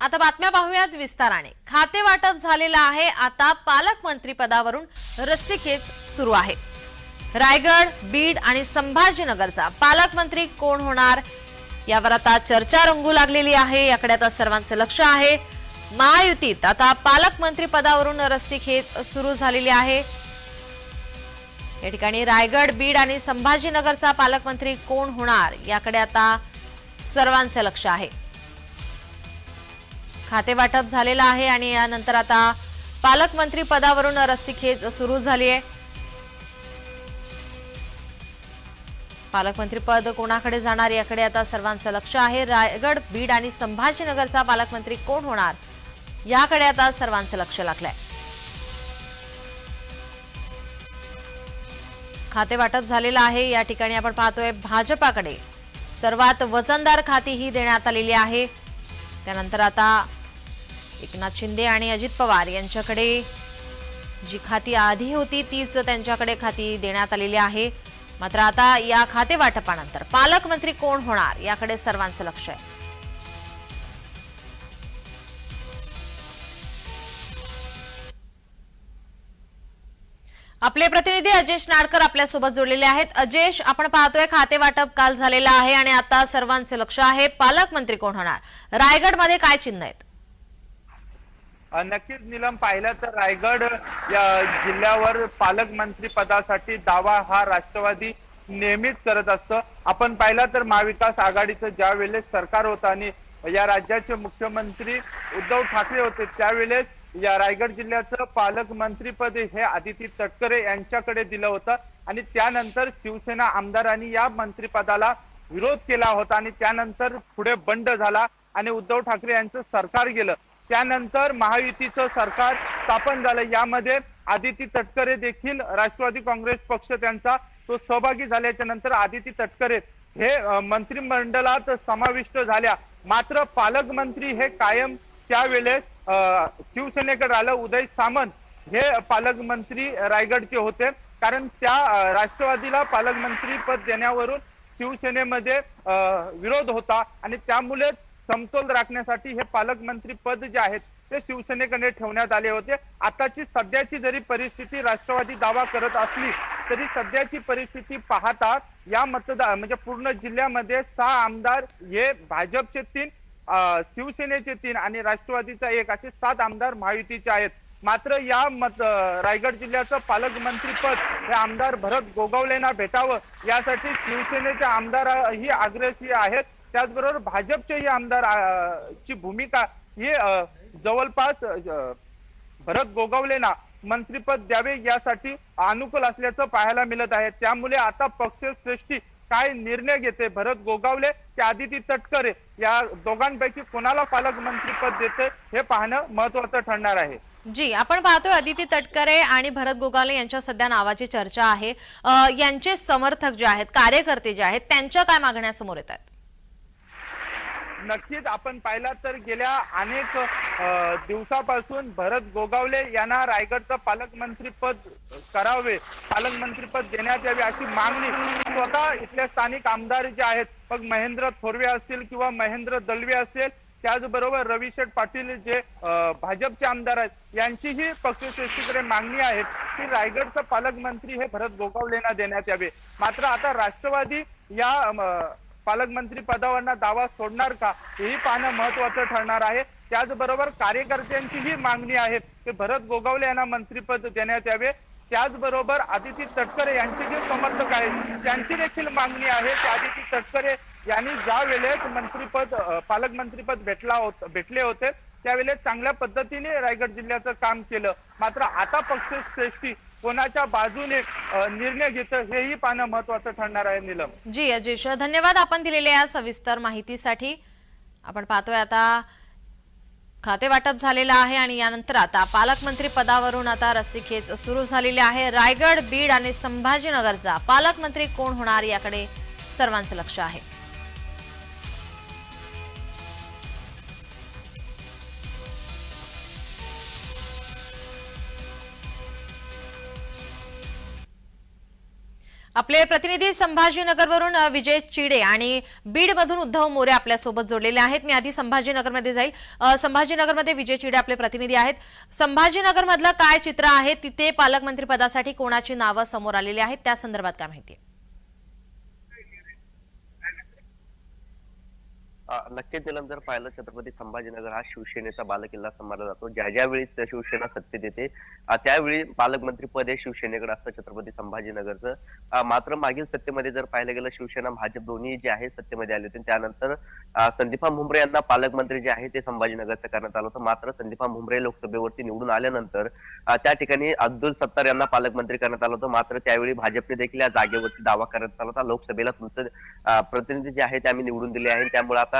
आता बातम्या पाहूयात विस्ताराने. खाते वाटप झालेलं आहे. आता पालकमंत्री पदावरून रस्सीखेच सुरू आहे. रायगड बीड आणि संभाजीनगरचा पालकमंत्री कोण होणार? यावर आता चर्चा रंगू लागलेली आहे. याकडे आता सर्वांचं लक्ष आहे. महायुतीत आता पालकमंत्री पदावरून रस्सीखेच सुरू झालेली आहे. या ठिकाणी रायगड बीड आणि संभाजीनगरचा पालकमंत्री कोण होणार? याकडे आता सर्वांचं लक्ष आहे. खाते वाटप झालेलं आहे आणि यानंतर आता पालकमंत्री पदावरून रस्सीखेच सुरू झाली आहे. पालकमंत्री पद कोणाकडे जाणार याकडे आता सर्वांचं लक्ष आहे. रायगड बीड आणि संभाजीनगरचा पालकमंत्री कोण होणार? याकडे आता सर्वांचं लक्ष लागलंय. खाते वाटप झालेलं आहे. या ठिकाणी आपण पाहतोय भाजपाकडे सर्वात वजनदार खाती ही देण्यात आलेली आहे. त्यानंतर आता एकनाथ शिंदे आणि अजित पवार यांच्याकडे जी खाती आधी होती तीच त्यांच्याकडे खाती देण्यात आलेली आहे. मात्र आता या खाते वाटपानंतर पालकमंत्री कोण होणार याकडे सर्वांचं लक्ष आहे. आपले प्रतिनिधी अजेश नाडकर आपल्यासोबत जोडलेले आहेत. अजेश आपण पाहतोय खाते वाटप काल झालेलं आहे आणि आता सर्वांचे लक्ष आहे. पालकमंत्री कोण होणार? रायगडमध्ये काय चिन्ह आहेत? नक्कीच निलम पाहिलं तर रायगड या जिल्ह्यावर पालकमंत्री पदासाठी दावा हा राष्ट्रवादी नेहमीच करत असतं. आपण पाहिलं तर महाविकास आघाडीचं ज्या वेळेस सरकार होतं आणि या राज्याचे मुख्यमंत्री उद्धव ठाकरे होते त्यावेळेस या रायगड जिल्ह्याचं पालकमंत्रीपद हे आदिती तटकरे यांच्याकडे दिलं होतं. आणि त्यानंतर शिवसेना आमदारांनी या मंत्रिपदाला विरोध केला होता आणि त्यानंतर पुढे बंड झाला आणि उद्धव ठाकरे यांचं सरकार गेलं. त्यानंतर महायुतीचं सरकार स्थापन झालं. यामध्ये आदिती तटकरे देखील राष्ट्रवादी काँग्रेस पक्ष त्यांचा तो सहभागी झाल्याच्यानंतर आदिती तटकरे हे मंत्रिमंडळात समाविष्ट झाल्या. मात्र पालकमंत्री हे कायम त्यावेळेस अं, शिवसेनेकडे आलं. उदय सामंत हे पालकमंत्री रायगडचे होते. कारण त्या राष्ट्रवादीला पालकमंत्री पद देण्यावरून शिवसेनेमध्ये विरोध होता. आणि त्यामुळे समतोल राखण्यासाठी हे पालकमंत्री पद जे आहेत ते शिवसेनेकडे ठेवण्यात आले होते. आताची सध्याची जरी परिस्थिती राष्ट्रवादी दावा करत असली तरी सध्याची परिस्थिती पाहता या मतदार म्हणजे पूर्ण जिल्ह्यामध्ये सहा आमदार हे भाजपचे तीन शिवसेनेचे तीन आणि राष्ट्रवादीचा एक असे सात आमदार महायुतीचे आहेत. मात्र या मत रायगड जिल्ह्याचं पालकमंत्री पद हे आमदार भरत गोगावलेंना भेटावं यासाठी शिवसेनेचे आमदार ही आग्रही आहेत. त्याचबरोबर भाजपचेही आमदार ची भूमिका हे जवळपास भरत गोगावलेना मंत्रीपद द्यावे यासाठी अनुकूल असल्याचं पाहायला मिळत आहे. त्यामुळे आता पक्षश्रेष्ठी काय निर्णय घेते? भरत गोगावले की आदिती तटकरे या दोघांपैकी कोणाला पालकमंत्रीपद देते हे पाहणं महत्वाचं ठरणार आहे. जी आपण पाहतोय अदिती तटकरे आणि भरत गोगावले यांच्या सध्या नावाची चर्चा आहे. यांचे समर्थक जे आहेत कार्यकर्ते जे आहेत त्यांच्या काय मागण्या समोर येत आहेत? नक्कीच आपण पाहिला तर गेल्या अनेक दिवसापासून भरत गोगावले यांना रायगडचं पालकमंत्रीपद करावे पालकमंत्रीपद देण्यात यावे अशी मागणी स्वतः इथले स्थानिक आमदार जे आहेत मग महेंद्र थोरवे असतील किंवा महेंद्र दलवे असेल त्याचबरोबर रविशेठ पाटील जे भाजपचे आमदार आहेत यांचीही पक्षश्रेष्ठीकडे मागणी आहे की रायगडचं पालकमंत्री हे भरत गोगावलेंना देण्यात यावे. मात्र आता राष्ट्रवादी या पालकमंत्री पदावरना दावा सोडणार का? हेही पाहणं महत्वाचं ठरणार आहे. त्याचबरोबर कार्यकर्त्यांची ही मागणी आहे. की भरत गोगावले यांना मंत्रीपद देण्यात यावे. त्याचबरोबर आदिती तटकरे यांचे जे समर्थक आहेत त्यांची देखील मागणी आहे की आदिती तटकरे यांनी ज्या वेळेस मंत्रीपद पालकमंत्रीपद भेटला होत भेटले होते त्यावेळेस चांगल्या पद्धतीने रायगड जिल्ह्याचं काम केलं. मात्र आता पक्षश्रेष्ठी कोणाच्या बाजूने निर्णय घेतं हेही पाहणं महत्वाचं ठरणार आहे निलम. जी अजेश धन्यवाद आपण दिलेल्या या सविस्तर माहितीसाठी. आपण पाहतोय आता खाते वाटप झालेलं आहे आणि यानंतर आता पालकमंत्री पदावरून आता रस्सीखेच सुरू झालेली आहे. रायगड बीड आणि संभाजीनगरचा पालकमंत्री कोण होणार याकडे सर्वांचं लक्ष आहे. आपले प्रतिनिधी संभाजीनगरवरून विजय चिडे आणि बीडमधून उद्धव मोरे आपल्यासोबत जोडलेले आहेत. मी आधी संभाजीनगरमध्ये जाईल. संभाजीनगरमध्ये विजय चिडे आपले प्रतिनिधी आहेत. संभाजीनगरमधलं काय चित्र आहे? तिथे पालकमंत्री पदासाठी कोणाची नावं समोर आलेली आहेत? त्या संदर्भात काय माहिती आहे? नक्कीच निलम जर पाहिलं छत्रपती संभाजीनगर हा शिवसेनेचा बालकिल्ला समजला जातो. ज्या ज्या वेळी शिवसेना सत्तेत येते त्यावेळी पालकमंत्री पद हे शिवसेनेकडे असतं छत्रपती संभाजीनगरचं. मात्र मागील सत्तेमध्ये जर पाहिलं गेलं शिवसेना भाजप दोन्ही जे आहे सत्तेमध्ये आले होते. त्यानंतर संदीपा मुंबरे यांना पालकमंत्री जे आहे ते संभाजीनगरचं करण्यात आलं होतं. मात्र संदीपा मुंबरे लोकसभेवरती निवडून आल्यानंतर त्या ठिकाणी अब्दुल सत्तार यांना पालकमंत्री करण्यात आलं होतं. मात्र त्यावेळी भाजपने देखील या जागेवरती दावा करण्यात आला होता. लोकसभेला तुमचं प्रतिनिधी जे आहे ते आम्ही निवडून दिले आहे. त्यामुळे आता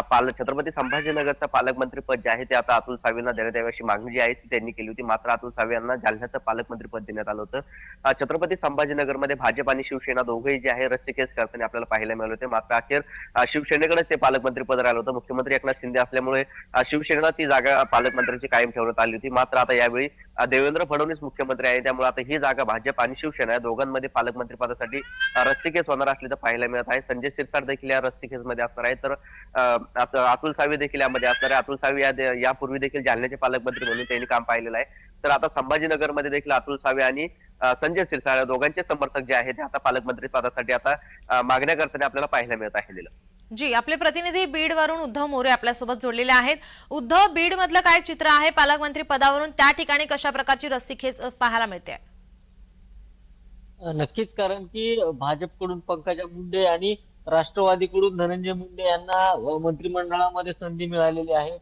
पाल छत्रपती संभाजीनगरचं पालकमंत्री पद जे आहे ते आता अतुल सावेंना देण्यात यावी अशी मागणी जी आहे ती त्यांनी केली होती. मात्र अतुल सावे यांना जालन्याचं पालकमंत्री पद देण्यात आलं होतं. छत्रपती संभाजीनगरमध्ये भाजप आणि शिवसेना दोघेही जे आहे केस करताना आपल्याला पाहायला मिळाले होते. मात्र अखेर शिवसेनेकडेच ते पालकमंत्री पद राहिलं होतं. मुख्यमंत्री एकनाथ शिंदे असल्यामुळे शिवसेनेला ती जागा पालकमंत्र्यांची कायम ठेवण्यात आली होती. मात्र आता यावेळी देवेंद्र फडणवीस मुख्यमंत्री आहे. त्यामुळे आता ही जागा भाजप आणि शिवसेना या दोघांमध्ये पालकमंत्री पदासाठी केस होणार असल्याचं पाहायला मिळत आहे. संजय सिरसाट देखील या रस्सीकेस मध्ये असणार आहे. तर अतुल सावे देखील यामध्ये असणार आहे. अतुल सावे या यापूर्वी देखील जालन्याचे पालकमंत्री म्हणून त्यांनी काम पाहिलेलं आहे. तर आता संभाजीनगरमध्ये देखील अतुल सावे आणि संजय या दोघांचे समर्थक जे आहेत ते आता पालकमंत्री पदासाठी आता मागण्या करताना आपल्याला पाहायला मिळत आहे. लीला. जी आपले प्रतिनिधी बीडवरून उद्धव मोरे आपल्यासोबत जोडलेले आहेत. उद्धव बीड मधलं काय चित्र आहे? पालकमंत्री पदावरून त्या ठिकाणी कशा प्रकारची रस्सीखेच पाहायला मिळते? नक्कीच कारण की भाजपकडून पंकजा मुंडे आणि राष्ट्रवादीकडून धनंजय मुंडे यांना मंत्रिमंडळामध्ये संधी मिळालेली आहे.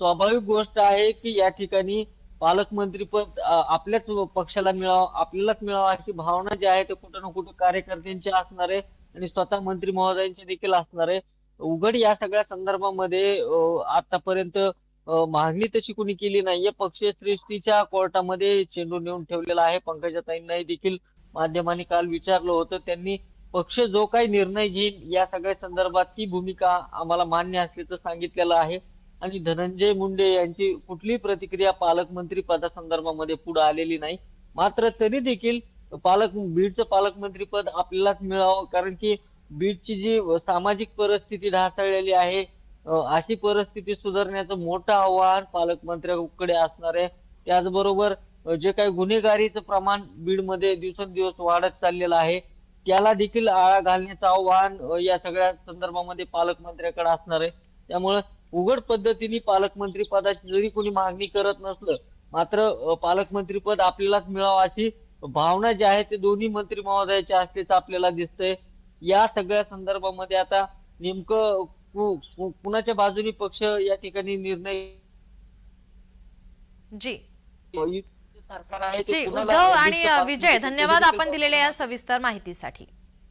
स्वाभाविक गोष्ट आहे की या ठिकाणी पालकमंत्रीपद आपल्याच पक्षाला मिळावं आपल्यालाच मिळावं अशी भावना जी आहे ते कुठं ना कुठं कार्यकर्त्यांची असणार आहे आणि स्वतः मंत्री महोदयांची देखील असणार आहे. उघड या सगळ्या संदर्भामध्ये आतापर्यंत मागणी तशी कुणी केली नाहीये. पक्षीय सृष्टीच्या कोर्टामध्ये चेंडू नेऊन ठेवलेला आहे. पंकजाताईंनाही देखील माध्यमांनी काल विचारलं होतं. त्यांनी पक्ष जो काही निर्णय घेईल या सगळ्या संदर्भात ती भूमिका आम्हाला मान्य असल्याचं सांगितलेलं आहे. आणि धनंजय मुंडे यांची कुठलीही प्रतिक्रिया पालकमंत्री पदासंदर्भामध्ये पुढे आलेली नाही. मात्र तरी देखील पालक बीडचं पालकमंत्री पद आपल्यालाच मिळावं कारण की बीडची जी सामाजिक परिस्थिती ढासळलेली आहे अशी परिस्थिती सुधारण्याचं मोठं आव्हान पालकमंत्र्यांकडे असणार आहे. त्याचबरोबर जे काही गुन्हेगारीचं प्रमाण बीडमध्ये दिवसेंदिवस वाढत चाललेलं आहे त्याला देखील आळा घालण्याचं आव्हान या सगळ्या संदर्भामध्ये पालकमंत्र्याकडे असणार आहे. त्यामुळे उघड पद्धतीने पालकमंत्री पदाची जरी कोणी मागणी करत नसलं मात्र पालकमंत्री पद आपल्यालाच मिळावं अशी भावना जी आहे ते दोन्ही मंत्री महोदयाची असल्याचं आपल्याला दिसतंय. या सगळ्या संदर्भामध्ये आता नेमकं कुणाच्या बाजूने पक्ष या ठिकाणी निर्णय जी. सरकार आहे जी उद्धव आणि विजय धन्यवाद आपण दिलेल्या या सविस्तर माहितीसाठी.